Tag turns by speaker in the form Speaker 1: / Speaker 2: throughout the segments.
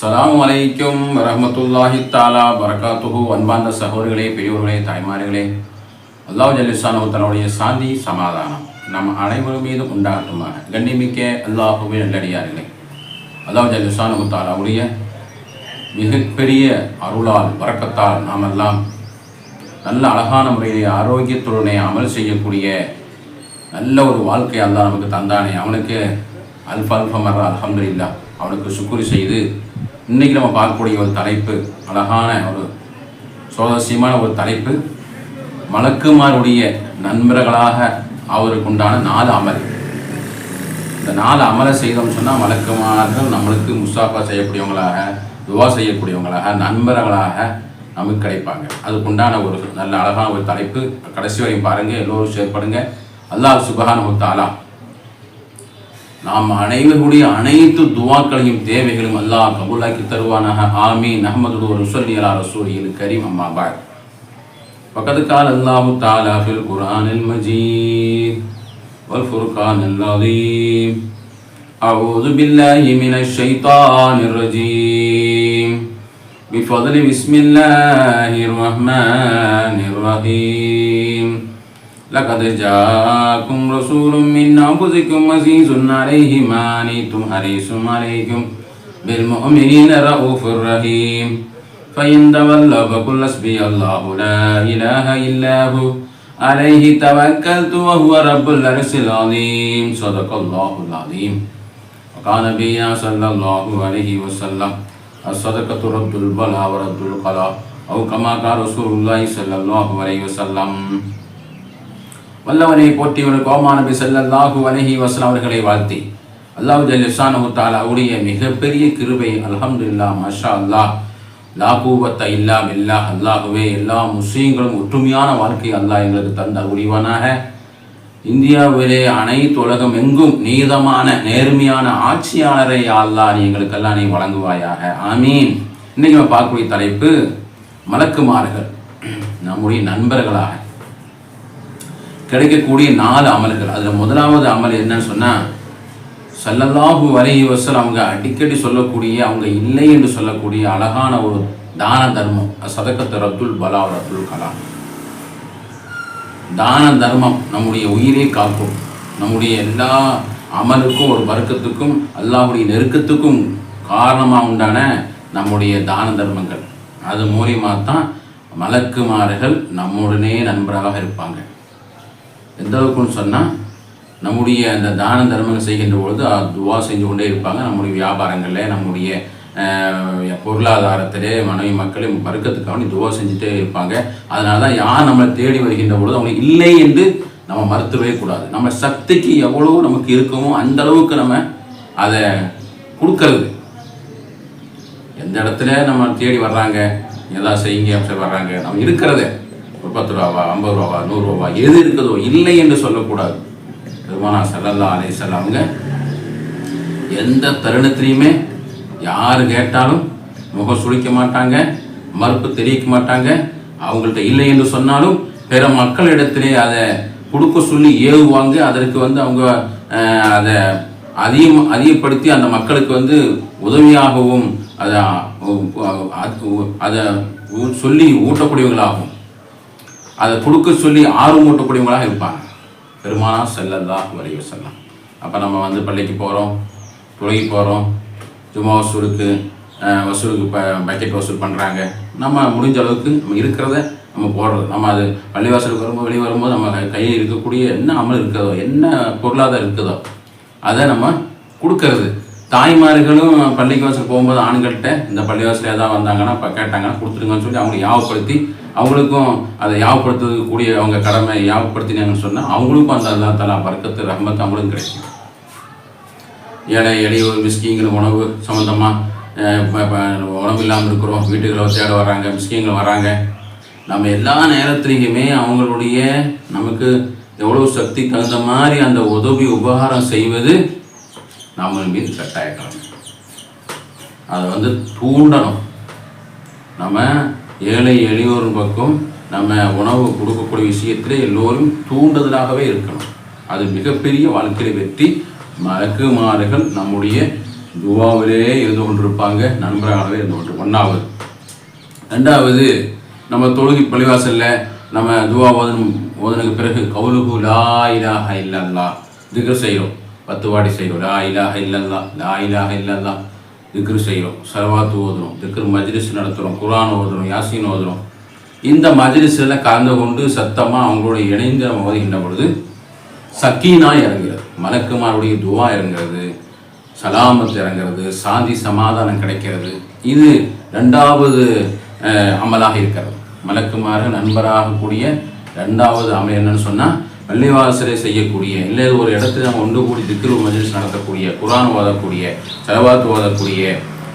Speaker 1: அஸ்லாம் வலைக்கும் வரஹ்மத்துல்லாஹி தாலா பரகாத்துஹு அன்பார்ந்த சகோதரிகளே பெரியோர்களே தாய்மார்களே அல்லாஹ் ஜல்லிசானு தன்னுடைய சாந்தி சமாதானம் நம் அனைவரும் மீதும் உண்டாகட்டுமாக கண்ணிமிக்க அல்லாஹுவே நல்லடியார்களே அல்லாஹ் ஜல்லிசானு தாலாவுடைய மிகப்பெரிய அருளால் வரக்கத்தால் நாம் எல்லாம் நல்ல அழகான முறையிலே ஆரோக்கியத்துடனே அமல் செய்யக்கூடிய நல்ல ஒரு வாழ்க்கையை அல்லா நமக்கு தந்தானே அவனுக்கு அல்ஃபல்ஃபமர் அல்ஃப மர்ற அவனுக்கு சுக்குரி செய்து இன்னைக்கு நம்ம பார்க்கக்கூடிய ஒரு தலைப்பு அழகான ஒரு சுவாரஸ்யமான ஒரு தலைப்பு மலக்குமாருடைய நண்பர்களாக அவருக்கு உண்டான நாலு அமல். இந்த நாலு அமலை செய்தோம்னு சொன்னால் மலக்குமார்கள் நம்மளுக்கு முஸ்தாஃபா செய்யக்கூடியவங்களாக துவா செய்யக்கூடியவங்களாக நண்பர்களாக நமக்கு கிடைப்பாங்க. அதுக்குண்டான ஒரு நல்ல அழகான ஒரு தலைப்பு. கடைசி வரையும் பாருங்கள் எல்லோரும் ஷேர் பண்ணுங்க. அல்லாஹ் சுபஹானஹு முத்தாலாம் நாம் அனைவருடைய அனைத்து துவாக்களையும் தேவைகளும் அல்லாஹ் கபூலாக்கி தருவானாக ஆமீன் அஹமது ஒரு சொல்லி அலா ரசூலியில் கரீம் அம்மா பாய் فقد قال الله تعالى في القرآن المجيد والفرقان العظيم أعوذ بالله من الشيطان الرجيم بفضل بسم الله الرحمن الرحيم لقد جاءكم رسول من أنفسكم عزيز عليه ما عنتم حريص عليكم بالمؤمنين رؤوف رحيم فإن تولوا فقل حسبي الله لا إله إلا هو عليه توكلت وهو رب العرش العظيم صدق الله العظيم وقال نبينا صلى الله عليه وسلم الصدقة رد البلاء ورد القلاء أو كما قال رسول الله صلى الله عليه وسلم வல்லவனை போற்றி ஒரு கோமானபி செல்லல்லாஹு அலைஹி வஸல்லம் அவர்களை வாழ்த்தி அல்லாஹ் ஜல்லிசானு தாலாவுடைய மிகப்பெரிய கிருபை அல்ஹம்துலில்லாஹ் மஷா அல்லாஹ் லா கூவத்த இல்லா பில்லா அல்லாஹுவே எல்லா முஸ்லீம்களும் ஒற்றுமையான வாழ்க்கை அல்லாஹ் எங்களுக்கு தந்த உரிவனாக. இந்தியாவிலே அனைத்து உலகம் எங்கும் நீதமான நேர்மையான ஆட்சியாளரை அல்லாஹ் நீ எங்களுக்கெல்லாம் நீ வழங்குவாயாக. ஆமீன். இன்னைக்கு நம்ம பார்க்கக்கூடிய தலைப்பு மலக்குமார்கள் நம்முடைய நண்பர்களாக. கிடைக்கக்கூடிய நாலு அமல்கள். அதில் முதலாவது அமல் என்னன்னு சொன்னால் சல்லல்லாஹு அலைஹி வசல் அவங்க அடிக்கடி சொல்லக்கூடிய அவங்க இல்லை என்று சொல்லக்கூடிய அழகான ஒரு தான தர்மம் சதக்கத்து ரத்துல் பலா ரத்துல் கலாம். தான தர்மம் நம்முடைய உயிரை காக்கும். நம்முடைய எல்லா அமலுக்கும் ஒரு வர்க்கத்துக்கும் அல்லாவுடைய நெருக்கத்துக்கும் காரணமாக உண்டான நம்முடைய தான தர்மங்கள். அது மூலியமாக தான் மலக்குமார்கள் நம்முடனே நண்பராக இருப்பாங்க. எந்த அளவுக்குன்னு சொன்னால் நம்முடைய அந்த தான தர்மங்கள் செய்கின்ற பொழுது துவா செஞ்சு கொண்டே இருப்பாங்க. நம்முடைய வியாபாரங்களில் நம்முடைய பொருளாதாரத்திலே மனைவி மக்களும் வர்க்கத்துக்காக துவா செஞ்சுட்டே இருப்பாங்க. அதனால தான் யார் நம்மளை தேடி வருகின்ற பொழுது அவங்க இல்லை என்று நம்ம மறுத்துவே கூடாது. நம்ம சக்திக்கு எவ்வளோ நமக்கு இருக்குமோ அந்த அளவுக்கு நம்ம அதை கொடுக்கறது. எந்த இடத்துல நம்ம தேடி வர்றாங்க எல்லாம் செய்யுங்க அப்படி வர்றாங்க நம்ம இருக்கிறத ஒரு பத்து ரூபாவா ஐம்பது ரூபாவா நூறுரூவா எது இருக்குதோ இல்லை என்று சொல்லக்கூடாது. பெருமானா செல்லல்லா அலைஹிஸ்ஸலாம் அவங்க எந்த தருணத்திலையுமே யார் கேட்டாலும் முகம் சுளிக்க மாட்டாங்க மறுப்பு தெரிவிக்க மாட்டாங்க அவங்கள்ட்ட இல்லை என்று சொன்னாலும் பிற மக்களிடத்திலே அதை கொடுக்க சொல்லி ஏவுவாங்க. அதற்கு வந்து அவங்க அதை அதிகம் அதிகப்படுத்தி அந்த மக்களுக்கு வந்து உதவியாகவும் அதை அதை ஊ- சொல்லி ஊட்டக்கூடியவங்களாகும் அதை கொடுக்க சொல்லி ஆர்வம் ஊட்டக்கூடியவங்களாக இருப்பாங்க. பெருமானா செல்லல்லா வரைய செல்லாம் அப்போ நம்ம வந்து பள்ளிக்கு போகிறோம் துளைக்கு போகிறோம் ஜும்மா வசூலுக்கு வசூலுக்கு ப பக்கெட் வசூல் பண்ணுறாங்க நம்ம முடிஞ்ச அளவுக்கு நம்ம இருக்கிறத நம்ம போடுறது. நம்ம அது பள்ளிவாசலுக்கு வரும்போது வெளியே வரும்போது நம்ம கையில் இருக்கக்கூடிய என்ன அமல் இருக்குதோ என்ன பொருளாதாரம் இருக்குதோ அதை நம்ம கொடுக்கறது. தாய்மார்களும் பள்ளிக்கு வாசல் போகும்போது ஆண்கள்கிட்ட இந்த பள்ளிவாசல் ஏதாவது வந்தாங்கன்னா இப்போ கேட்டாங்கன்னா கொடுத்துருங்கன்னு சொல்லி அவங்களை யாவப்படுத்தி அவங்களுக்கும் அதை யாவப்படுத்துறதுக்கு கூடிய அவங்க கடமை யாவப்படுத்தினாங்கன்னு சொன்னால் அவங்களுக்கும் அந்த அல்லா தலா பறக்கத்து ரஹமத்து அவங்களுக்கும் கிடைக்கும். ஏழை எளியோர் மிஸ்கிங்கிற உணவு சம்மந்தமாக உணவு இல்லாமல் இருக்கிறோம் வீட்டுகளை தேட வர்றாங்க மிஸ்கிங்கள் வராங்க நம்ம எல்லா நேரத்துலேயுமே அவங்களுடைய நமக்கு எவ்வளோ சக்தி தகுந்த மாதிரி அந்த உதவி உபகாரம் செய்வது நம்ம மீது கட்டாயக்கிறோம் அதை வந்து தூண்டணும். நம்ம ஏழை எளியோர் பக்கம் நம்ம உணவு கொடுக்கக்கூடிய விஷயத்தில் எல்லோரும் தூண்டுதலாகவே இருக்கணும். அது மிகப்பெரிய வாழ்க்கையை வெற்றி. மலக்குமாறுகள் நம்முடைய துவாவிலே இருந்து கொண்டிருப்பாங்க நண்பர்களாகவே இருந்து கொண்டு. ஒன்றாவது ரெண்டாவது நம்ம தொழுகி பள்ளிவாசலில் நம்ம துவா ஓதனும் ஓதனுக்கு பிறகு கவுலுகு லா இலாஹ இல்லல்லா திகர் செய்கிறோம் பத்து வாடி செய்கிறோம் லா இலாஹ இல்லல்லா லா இலாஹ இல்லல்லா திக்ரு செய்கிறோம் சரவாத்து ஓதுறோம் திக்ரு மஜ்லிஸ் நடத்துகிறோம் குரான் ஓதுறோம் யாசின் ஓதுறோம். இந்த மஜ்லிஸில் கலந்து கொண்டு சத்தமாக அவங்களோட இணைந்து நம்ம ஓதுகின்ற பொழுது சக்கீனா இறங்குறது மலக்குமாருடைய துவா இறங்குறது சலாமத் இறங்குறது சாந்தி சமாதானம் கிடைக்கிறது. இது ரெண்டாவது அமலாக இருக்கிறது. மலக்குமார்கள் நண்பராகக்கூடிய ரெண்டாவது அமல் என்னன்னு சொன்னால் பள்ளிவாசலை செய்யக்கூடிய இல்லை ஒரு இடத்துல நம்ம ஒன்று கூடி திக்ரு மஜிஸ் நடத்தக்கூடிய குரான் ஓதக்கூடிய செலவாத்து ஓதக்கூடிய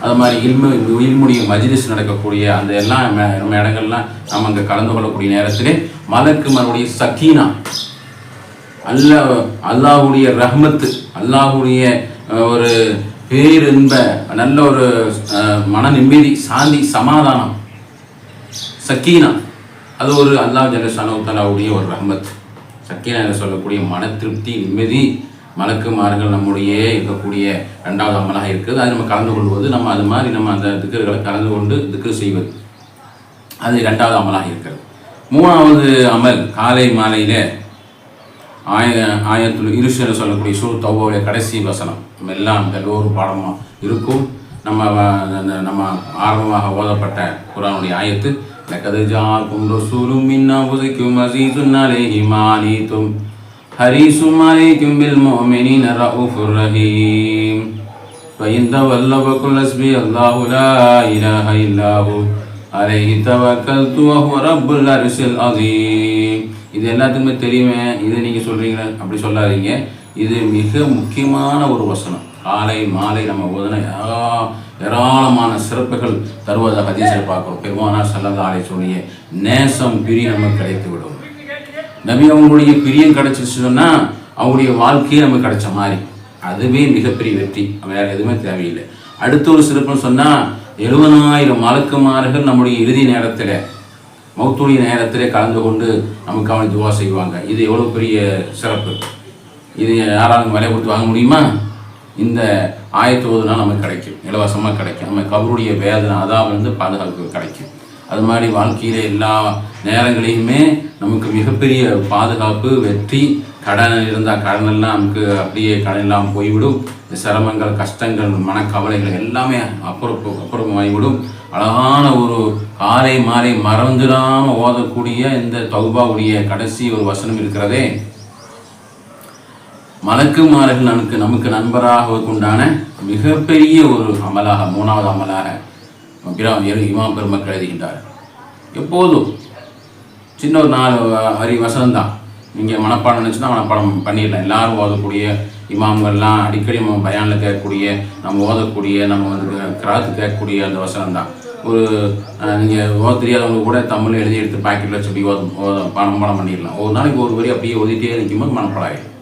Speaker 1: அது மாதிரி இல்மு இல்முடைய மஜிலிஸ் நடக்கக்கூடிய அந்த எல்லாம் நம்ம இடங்கள்லாம் நம்ம அங்கே கலந்து கொள்ளக்கூடிய நேரத்திலே மறுபடியும் சக்கீனா. அல்லாஹ் அல்லாஹுடைய ரஹ்மத்து அல்லாஹுடைய ஒரு பேரின்ப நல்ல ஒரு மன நிம்மதி சாந்தி சமாதானம். சக்கீனா. அது ஒரு அல்லாஹ் ஜலசானவுத்தலாவுடைய ஒரு ரஹ்மத். சக்கீனா சொல்லக்கூடிய மன திருப்தி நிம்மதி மலக்குமார்கள் நம்முடைய இருக்கக்கூடிய ரெண்டாவது அமலாக இருக்குது. அது நம்ம கலந்து கொள்வது நம்ம அது மாதிரி நம்ம அந்த திக்கர்களை கலந்து கொண்டு திக்ரு செய்வது. அது ரெண்டாவது அமலாக இருக்கிறது. மூணாவது அமல் காலை மாலையில் ஆய ஆயத்தில் இருஷன்னு சொல்லக்கூடிய சூர் தௌவோடைய கடைசி வசனம். எல்லாம் எல்லோரும் பாடமாக இருக்கும். நம்ம அந்த நம்ம ஆரம்பமாக ஓதப்பட்ட குரானுடைய ஆயத்து. லக்கது ஜாக்கும் ரசூலும் மின்னா உதைக்கும் அசீசுன் அலைஹி மாலித்தும் ஹரீசும் அலைக்கும் பில் முஃமினீன ரவுஃபுர் ரஹீம் فإن تولوا فقل حسبي الله لا إله إلا هو عليه توكلت وهو رب العرش العظيم இது எல்லாத்துக்குமே தெரியுமே இது நீங்கள் சொல்கிறீங்களே அப்படி சொல்லாதீங்க இது மிக முக்கியமான ஒரு வசனம் காலை மாலை நம்ம ஓதன ஏரா- ஏராளமான சிறப்புகள் தருவதாக ஹதீஸில் பார்க்கிறோம். பெருமானா சல்லல்லா அலைஹி சொல்லிய நேசம் பிரியம் நமக்கு கிடைத்து விடும் நபி அவங்களுடைய பிரியம் கிடைச்சிச்சு சொன்னால் அவங்களுடைய வாழ்க்கையே நமக்கு கிடைச்ச மாதிரி. அதுவே மிகப்பெரிய வெற்றி. வேற எதுவுமே தேவையில்லை. அடுத்த ஒரு சிறப்புன்னு சொன்னால் எழுபதாயிரம் மலக்குமார்கள் நம்முடைய இறுதி நேரத்தில் மௌத்துடைய நேரத்திலே கலந்து கொண்டு நமக்கு அவனை துவா செய்வாங்க. இது எவ்வளோ பெரிய சிறப்பு? இது யாராலும் விலை கொடுத்து வாங்க முடியுமா? இந்த ஆயத்து ஓதுனா நமக்கு கிடைக்கும். இலவசமாக கிடைக்கும். நம்ம கபருடைய வேதனை அதாவது பாதுகாப்பு கிடைக்கும். அது மாதிரி வாழ்க்கையில் எல்லா நேரங்களையுமே நமக்கு மிகப்பெரிய பாதுகாப்பு வெற்றி கடன் இருந்தால் கடன் எல்லாம் நமக்கு அப்படியே கடன் இல்லாமல் போய்விடும். சிரமங்கள் கஷ்டங்கள் மனக்கவலைகள் எல்லாமே அப்புறம் அப்புறமாகிவிடும் அழகான ஒரு காலை மாலை மறந்துடாமல் ஓதக்கூடிய இந்த தௌபாவுடைய கடைசி ஒரு வசனம் இருக்கிறதே. மலக்குமார்கள் நமக்கு நமக்கு நண்பராக உண்டான மிகப்பெரிய ஒரு அமலாக மூணாவது அமலாக பிர- இமாம் பெருமக்கள் எழுதுகின்றார். எப்போதும் சின்ன ஒரு நாலு வரி வசனம் தான் நீங்கள் மனப்பாடம் நினச்சுன்னா மனப்பாடம் பண்ணிடலாம். எல்லாரும் ஓதக்கூடிய இமாம்கள்லாம் அடிக்கடி நம்ம பயானில் கேட்கக்கூடிய நம்ம ஓதக்கூடிய நம்ம வந்து கிராத்து கேட்கக்கூடிய அந்த வசனம் தான் ஒரு நீங்கள் ஓத தெரியாதவங்க கூட தமிழ் எழுதி எடுத்து பாக்கெட்டில் வச்சு ஓதும் ஓத பணம் பணம் பண்ணிடலாம். ஒரு நாளைக்கு ஒரு வரி அப்படியே ஓதிட்டே நிற்கும்போது மனப்பாடம் ஆகிடும்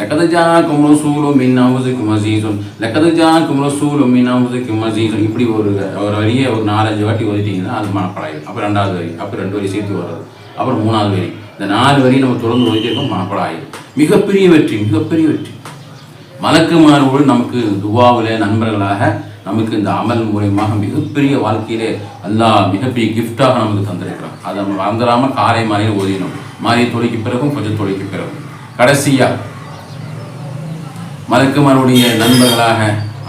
Speaker 1: லக்கது ஜாக்கும் ரசூலும் மின் அவுசுக்கு மசீசும் லக்கது ஜாக்கும் ரசூலும் மின் அவுசுக்கு மசீசும் இப்படி ஒரு ஒரு வரியை ஒரு நாலஞ்சு வாட்டி ஒதுட்டிங்கன்னா அது மனப்படாயும் அப்புறம் ரெண்டாவது வரி அப்புறம் ரெண்டு வரி சேர்த்து வர்றது. அப்புறம் மூணாவது வரி. இந்த நாலு வரி நம்ம தொடர்ந்து ஒதுக்கியிருக்கோம் மனப்படாயும் மிகப்பெரிய வெற்றி மிகப்பெரிய வெற்றி. மலக்குமாரோடு நமக்கு துவாவில் நண்பர்களாக நமக்கு இந்த அமல் மூலயமாக மிகப்பெரிய வாழ்க்கையிலே அல்லா மிகப்பெரிய கிஃப்டாக நமக்கு தந்திருக்கிறான். அதை நம்ம மறந்துடாமல் காலை மாலையில் ஓதினோம் மாறிய தொழிக்கு பிறகும் கொஞ்சம் தொழிக்கு பிறகும். கடைசியாக மலக்குமாருடைய நண்பர்களாக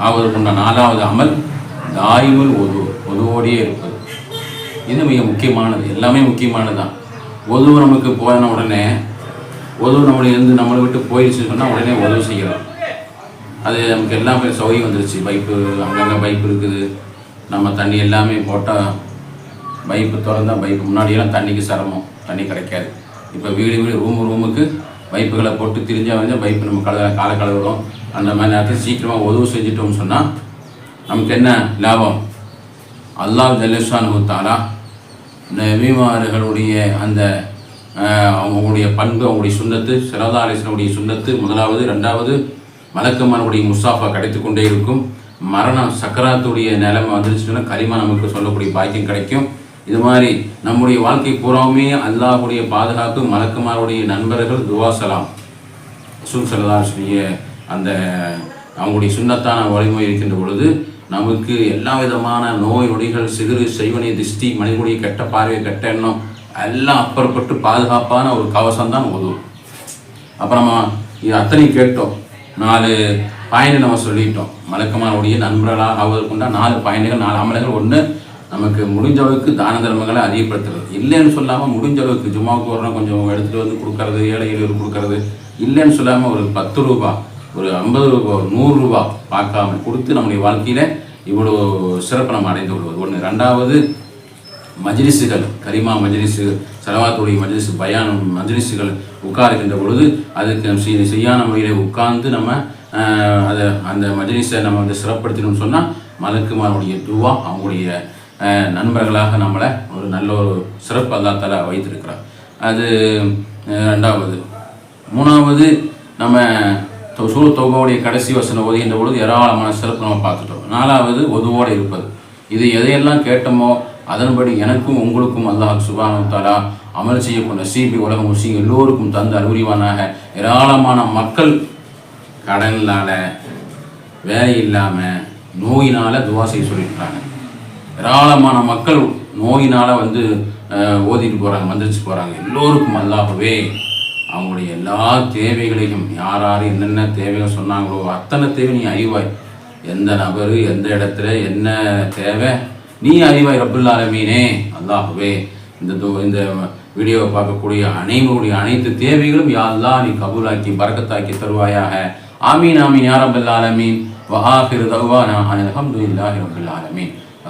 Speaker 1: ஆவதற்குண்ட நாலாவது அமல் தாயுல் ஒது ஒதுவோடையே இருப்பது. இது மிக முக்கியமானது எல்லாமே முக்கியமானது தான் ஒதுவு நமக்கு போன உடனே ஒதுவு நம்மளை இருந்து நம்மளை விட்டு போயிடுச்சு சொன்னால் உடனே உதவு செய்கிறோம் அது நமக்கு எல்லாமே சௌகரியம் வந்துருச்சு. பைப்பு அங்கங்கே பைப் இருக்குது. நம்ம தண்ணி எல்லாமே போட்டால் பைப்பு திறந்தால் பைப்பு முன்னாடியெல்லாம் தண்ணிக்கு சிரமம். தண்ணி கிடைக்காது. இப்போ வீடு வீடு ரூம் ரூமுக்கு பைப்புகளை போட்டு திரிஞ்சா வந்து பைப்பு நம்ம கல கால கழுவுறோம். அந்த மாதிரி நேரத்தில் சீக்கிரமாக உதவு செஞ்சிட்டோம்னு சொன்னால் நமக்கு என்ன லாபம்? அல்லாஹ் ஜல்லஷானு தாலா நபிமார்களுடைய அந்த அவங்களுடைய பண்பு அவங்களுடைய சுண்ணத்து சிறதா அலிஸ்லனுடைய சுண்ணத்து முதலாவது ரெண்டாவது மலக்கமானுடைய முஸாஃபா கிடைத்து கொண்டே இருக்கும். மரணம் சக்கராத்துடைய நிலைமை வந்துருச்சுன்னா கரிமா நமக்கு சொல்லக்கூடிய பாக்கியம் கிடைக்கும். இது மாதிரி நம்முடைய வாழ்க்கை பூராவுமே அல்லாஹுடைய பாதுகாப்பு மலக்குமாருடைய நண்பர்கள் துவாசலாம் ரசூல் அந்த அவங்களுடைய சுண்ணத்தான வழிமுறை இருக்கின்ற பொழுது நமக்கு எல்லா விதமான நோய் நொடிகள் சிறு செய்வனை திஷ்டி மனிதனுடைய கெட்ட பார்வை கெட்ட எண்ணம் எல்லாம் அப்புறப்பட்டு பாதுகாப்பான ஒரு கவசம் தான் உதவும் அப்புறமா இது அத்தனையும் கேட்டோம். நாலு பாயிண்ட் நம்ம சொல்லிட்டோம். மலக்கமானுடைய நண்பர்களாக ஆவதற்குண்டா நாலு பயணிகள் நாலு அமலங்கள் ஒன்று நமக்கு முடிஞ்ச அளவுக்கு தான தர்மங்களை அதிகப்படுத்துறது. இல்லைன்னு சொல்லாமல் முடிஞ்ச அளவுக்கு ஜும்மாவுக்கு வரணும் கொஞ்சம் எடுத்துகிட்டு வந்து கொடுக்கறது ஏழை எளியவர் கொடுக்கறது. இல்லைன்னு சொல்லாமல் ஒரு பத்து ரூபா ஒரு ஐம்பது ரூபா ஒரு நூறுரூபா பார்க்காம கொடுத்து நம்முடைய வாழ்க்கையில் இவ்வளோ சிறப்பு நம்ம அடைந்து கொள்வது. ஒன்று ரெண்டாவது மஜ்லிஸுகள் கரிமா மஜ்லிஸு சலவாத்துடைய மஜ்லிஸ் பயான மஜ்லிஸுகள் உட்காருகின்ற பொழுது அதுக்கு சரியான முறையில் உட்கார்ந்து நம்ம அதை அந்த மஜ்லிஸை நம்ம வந்து சிறப்படுத்தணும்னு சொன்னால் மலக்குமாருடைய துவா அவங்களுடைய நண்பர்களாக நம்மளை ஒரு நல்ல ஒரு சிறப்பு அல்லா தலா வைத்திருக்கிறார். அது ரெண்டாவது. மூணாவது நம்ம தொ- தொகையுடைய கடைசி வசனம் ஓதுகின்ற பொழுது ஏராளமான சிறப்பு நம்ம பார்த்துட்டோம். நாலாவது ஒதுவோடு இருப்பது. இது எதையெல்லாம் கேட்டோமோ அதன்படி எனக்கும் உங்களுக்கும் அல்லாஹ் சுபானு தாலா அமல் செய்யக்கூடிய சிபி உலக முஸ்லீம் எல்லோருக்கும் தந்து அறிவுரிவானாக. ஏராளமான மக்கள் கடனால வேலை இல்லாமல் நோயினால் துவா செய்ய சொல்லியிருக்காங்க ஏராளமான மக்கள் நோயினால் வந்து ஓதிட்டு போகிறாங்க மந்திரிச்சு போகிறாங்க எல்லோருக்கும் அல்லாகவே அவங்களுடைய எல்லா தேவைகளையும் யார் யார் என்னென்ன தேவைகள் சொன்னாங்களோ அத்தனை தேவை நீ அறிவாய். எந்த நபர் எந்த இடத்துல என்ன தேவை நீ அறிவாய் ரபுல்லாலமீனே. அல்லாகவே அல்லாஹ்வே இந்த இந்த வீடியோவை பார்க்கக்கூடிய அனைவருடைய அனைத்து தேவைகளும் யா நீ கபூலாக்கி பறக்கத்தாக்கி தருவாயாக. ஆமீன் ஆமீன் யா ரப்பல் ஆலமீன் வஆஹிரு ரபுல்லாலமீன்.